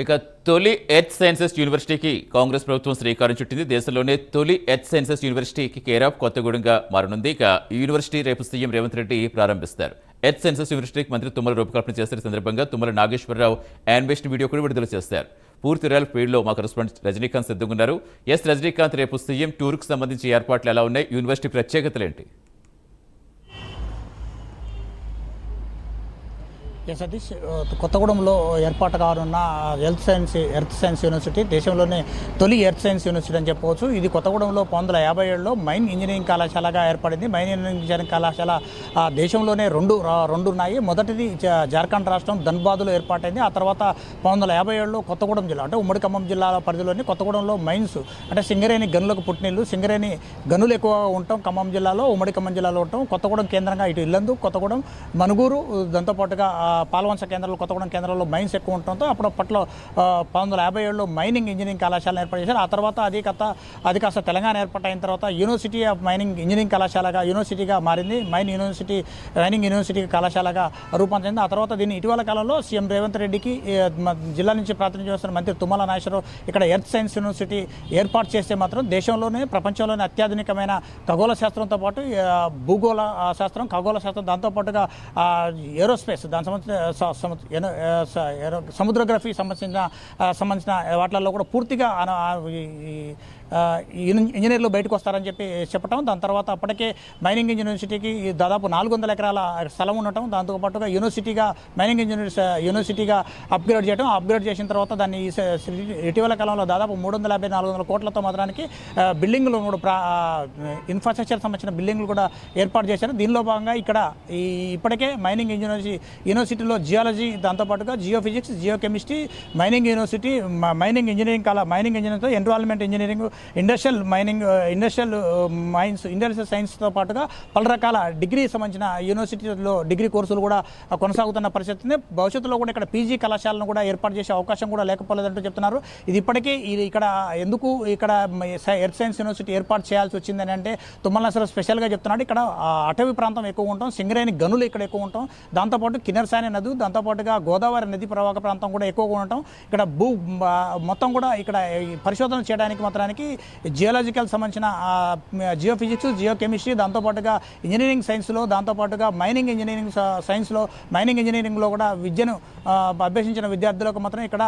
ఇక తొలి earth sciences యూనివర్సిటీకి కాంగ్రెస్ ప్రభుత్వం శ్రీకారం చుట్టింది. దేశంలోనే తొలి ఎర్త్ సైన్సెస్ యూనివర్సిటీకి కేర్ ఆఫ్ కొత్తగూడెంగా మారనుంది. ఇక యూనివర్సిటీ రేపు సీఎం రేవంత్ రెడ్డి ప్రారంభిస్తారు. ఎర్త్ సైన్సెస్ యూనివర్సిటీకి మంత్రి తుమ్మల రూపకల్పన చేసిన సందర్భంగా తుమ్మల నాగేశ్వరరావు యాన్వేషన్ వీడియో కూడా విడుదల చేస్తారు పూర్తి వివరాలు ఫీల్డ్లో మా కరెస్పాండెంట్ రజనీకాంత్ సిద్ధంగా ఉన్నారు. ఎస్ రజనీకాంత్ రేపు సీఎం టూర్కు సంబంధించి ఏర్పాట్లు ఎలా ఉన్నాయి? యూనివర్సిటీ ప్రత్యేకతలు ఏంటి? ఎస్ సతీష్ కొత్తగూడెంలో ఏర్పాటు కానున్న health science earth science university దేశంలోనే తొలి ఎర్త్ సైన్స్ యూనివర్సిటీ అని చెప్పవచ్చు. ఇది కొత్తగూడెంలో పంతొమ్మిది వందల యాభై ఏడులో మైన్ ఇంజనీరింగ్ కళాశాలగా ఏర్పడింది. మైన్ ఇంజనీరింగ్ కళాశాల దేశంలోనే రెండు రెండు ఉన్నాయి మొదటిది జార్ఖండ్ రాష్ట్రం ధన్బాద్లో ఏర్పాటైంది. ఆ తర్వాత పంతొమ్మిది వందల యాభై ఏడులో కొత్తగూడెం జిల్లా అంటే ఉమ్మడి ఖమ్మం జిల్లా పరిధిలోని కొత్తగూడెంలో మైన్స్ అంటే సింగరేణి గనులకు పుట్టినిల్లు. సింగరేణి గనులు ఎక్కువగా ఉంటాం ఖమ్మం జిల్లాలో ఉమ్మడి ఖమ్మం జిల్లాలో ఉంటాం. కొత్తగూడెం కేంద్రంగా ఇటు ఇల్లందు కొత్తగూడెం మనుగూరు దాంతోపాటుగా పాల్వంచ కేంద్రాలు కొత్తగూడెం కేంద్రాల్లో మైన్స్ ఎక్కువ ఉండటంతో అప్పుడు అప్పట్లో పంతొమ్మిది వందల యాభై ఏడులో మైనింగ్ ఇంజనీరింగ్ కళాశాలను ఏర్పాటు చేశారు. ఆ తర్వాత అది కథ అది కాస్త తెలంగాణ ఏర్పాటైన తర్వాత యూనివర్సిటీ ఆఫ్ మైనింగ్ ఇంజనీరింగ్ కళాశాలగా యూనివర్సిటీగా మారింది. మైన్ యూనివర్సిటీ మైనింగ్ యూనివర్సిటీ కళాశాలగా రూపొందింది ఆ తర్వాత దీన్ని ఇటీవల కాలంలో సీఎం రేవంత్ రెడ్డికి జిల్లా నుంచి ప్రాతినిధ్యం చేస్తున్న మంత్రి తుమ్మల నాగేశ్వరరావు ఇక్కడ ఎర్త్ సైన్స్ యూనివర్సిటీ ఏర్పాటు చేస్తే మాత్రం దేశంలోనే ప్రపంచంలోనే అత్యాధునికమైన ఖగోళ శాస్త్రంతో పాటు భూగోళ శాస్త్రం ఖగోళ శాస్త్రం దాంతోపాటుగా ఏరోస్పేస్ దాని సంబంధించి సముద్రగ్రఫీ సంబంధించిన సంబంధించిన వాటిల్లో కూడా పూర్తిగా ఇంజనీర్లు బయటకు వస్తారని చెప్పి చెప్పటం దాని తర్వాత అప్పటికే మైనింగ్ యూనివర్సిటీకి దాదాపు నాలుగు వందల ఎకరాల స్థలం ఉండటం దాంతోపాటుగా యూనివర్సిటీగా మైనింగ్ ఇంజనీర్ యూనివర్సిటీగా అప్గ్రేడ్ చేయడం అప్గ్రేడ్ చేసిన తర్వాత దాన్ని ఈ ఇటీవల కాలంలో దాదాపు మూడు వందల యాభై నాలుగు వందల కోట్లతో మాత్రానికి బిల్డింగ్లు కూడా ప్రా ఇన్ఫ్రాస్ట్రక్చర్ సంబంధించిన బిల్డింగ్లు కూడా ఏర్పాటు చేశారు. దీనిలో భాగంగా ఇక్కడ ఈ ఇప్పటికే మైనింగ్ ఇంజనీర్స్ యూనివర్సిటీలో జియాలజీ దాంతోపాటుగా geophysics geochemistry mining university mining engineering కాల mining ఇంజనీరింగ్తో environment engineering industrial mining industrial mines industrial సైన్స్తో పాటుగా పలు రకాల డిగ్రీ సంబంధించిన యూనివర్సిటీలో డిగ్రీ కోర్సులు కూడా కొనసాగుతున్న పరిస్థితి ఉంది. భవిష్యత్తులో కూడా ఇక్కడ పీజీ కళాశాలను కూడా ఏర్పాటు చేసే అవకాశం కూడా లేకపోలేదంటూ చెప్తున్నారు. ఇది ఇప్పటికీ ఇది ఇక్కడ ఎందుకు ఇక్కడ ఎర్త్ సైన్స్ యూనివర్సిటీ ఏర్పాటు చేయాల్సి వచ్చిందని అంటే తుమ్మలసర స్పెషల్గా చెప్తున్నాడు. ఇక్కడ అటవీ ప్రాంతం ఎక్కువ ఉంటాం సింగరేణి గనులు ఇక్కడ ఎక్కువ ఉంటాం. దాంతోపాటు కినర్సాని నది దాంతోపాటుగా గోదావరి నది ప్రవాహ ప్రాంతం కూడా ఎక్కువగా ఉంటాం ఇక్కడ భూ మొత్తం కూడా ఇక్కడ పరిశోధన చేయడానికి మాత్రానికి జియోలాజికల్ సంబంధించిన జియో ఫిజిక్స్ జియో కెమిస్ట్రీ దాంతోపాటుగా ఇంజనీరింగ్ సైన్స్లో దాంతోపాటుగా మైనింగ్ ఇంజనీరింగ్ సైన్స్లో మైనింగ్ ఇంజనీరింగ్లో కూడా విద్యను అభ్యసించిన విద్యార్థులకు మాత్రం ఇక్కడ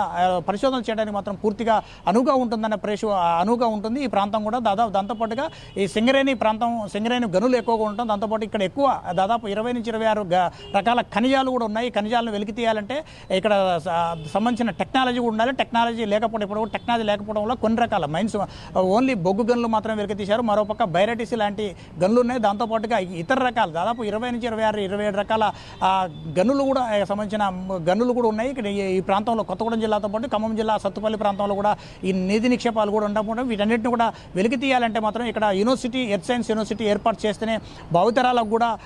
పరిశోధనలు పరిశోధన చేయడానికి మాత్రం పూర్తిగా అనువుగా ఉంటుందనే ప్రేష అనువుగా ఉంటుంది. ఈ ప్రాంతం కూడా దాదాపు దాంతోపాటుగా ఈ సింగరేణి ప్రాంతం సింగరేణి గనులు ఎక్కువగా ఉంటాం దాంతోపాటు ఇక్కడ ఎక్కువ దాదాపు ఇరవై నుంచి ఇరవై ఆరు రకాల ఖనిజాలు కూడా ఉన్నాయి. ఖనిజాలను వెలికి తీయాలంటే ఇక్కడ సంబంధించిన టెక్నాలజీ కూడా ఉండాలి. టెక్నాలజీ లేకపోవడం ఇప్పుడు టెక్నాలజీ లేకపోవడం వల్ల కొన్ని రకాల మైన్స్ ఓన్లీ బొగ్గు గన్లు మాత్రమే వెలికి తీశారు. మరోపక్క బైరటిసి లాంటి గన్లు ఉన్నాయి. దాంతోపాటుగా ఇతర రకాలు దాదాపు ఇరవై నుంచి ఇరవై ఆరు ఇరవై ఏడు రకాల గన్నులు కూడా సంబంధించిన గన్నులు కూడా ఉన్నాయి. ఇక్కడ ఈ- ప్రాంతంలో కొత్తగూడెం జిల్లాతో పాటు ఖమ్మం జిల్లా సత్తుపల్లి ప్రాంతంలో కూడా ఈ నిధి నిక్షేపాలు కూడా ఉండకుండా వీటన్నిటిని కూడా వెలికి తీయాలంటే మాత్రం ఇక్కడ యూనివర్సిటీ ఎర్త్ సైన్స్ యూనివర్సిటీ ఏర్పాటు చేస్తేనే భావితరాలకు కూడా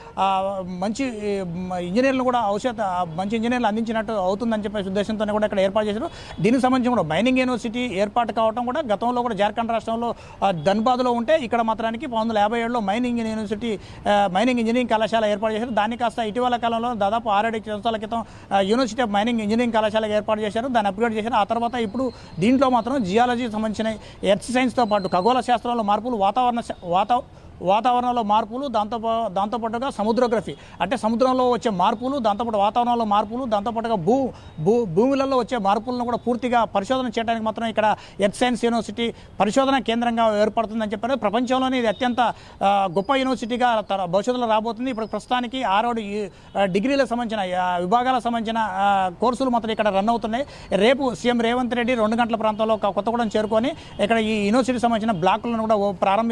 మంచి ఇంజనీర్లు కూడా ఔషధ మంచి ఇంజనీర్లు అందించినట్టు అవుతుందని చెప్పే ఉద్దేశంతో కూడా ఇక్కడ ఏర్పాటు చేశారు. దీనికి సంబంధించి కూడా మైనింగ్ యూనివర్సిటీ ఏర్పాటు కావడం కూడా గతంలో కూడా జార్ఖండ్ రాష్ట్రంలో ధన్బాద్లో ఉంటే ఇక్కడ మాత్రానికి పంతొమ్మిది వందల యాభై ఏడులో మైనింగ్ యూనివర్సిటీ మైనింగ్ ఇంజనీరింగ్ కళాశాల ఏర్పాటు చేశారు. దాన్ని కాస్త ఇటీవల కాలంలో దాదాపు ఆరేడు సంవత్సరాల క్రితం యూనివర్సిటీ ఆఫ్ మైనింగ్ ఇంజనీరింగ్ కళాశాల ఏర్పాటు చేశారు. దాన్ని అప్గ్రేడ్ చేశారు. ఆ తర్వాత ఇప్పుడు దీంట్లో మాత్రం జియాలజీ సంబంధించిన ఎర్త్ సైన్స్తో పాటు ఖగోళ శాస్త్రంలో మార్పులు వాతావరణ వాతావరణ వాతావరణంలో మార్పులు దాంతో దాంతోపాటుగా సముద్రోగ్రఫీ అంటే సముద్రంలో వచ్చే మార్పులు దాంతోపాటు వాతావరణంలో మార్పులు దాంతోపాటుగా భూ భూ భూములలో వచ్చే మార్పులను కూడా పూర్తిగా పరిశోధన చేయడానికి మాత్రం ఇక్కడ ఎర్త్ సైన్స్ యూనివర్సిటీ పరిశోధన కేంద్రంగా ఏర్పడుతుందని చెప్పారు. ప్రపంచంలోనే ఇది అత్యంత గొప్ప యూనివర్సిటీగా తర- భవిష్యత్తులో రాబోతుంది. ఇప్పుడు ప్రస్తుతానికి ఆరోడు ఈ, డిగ్రీలకు సంబంధించిన విభాగాల విభాగాలకు సంబంధించిన కోర్సులు మాత్రం ఇక్కడ రన్ అవుతున్నాయి. రేపు సీఎం రేవంత్ రెడ్డి రెండు గంటల ప్రాంతంలో కొత్తగూడెం చేరుకొని ఇక్కడ ఈ యూనివర్సిటీకి సంబంధించిన బ్లాకులను కూడా ఓ ప్రారంభి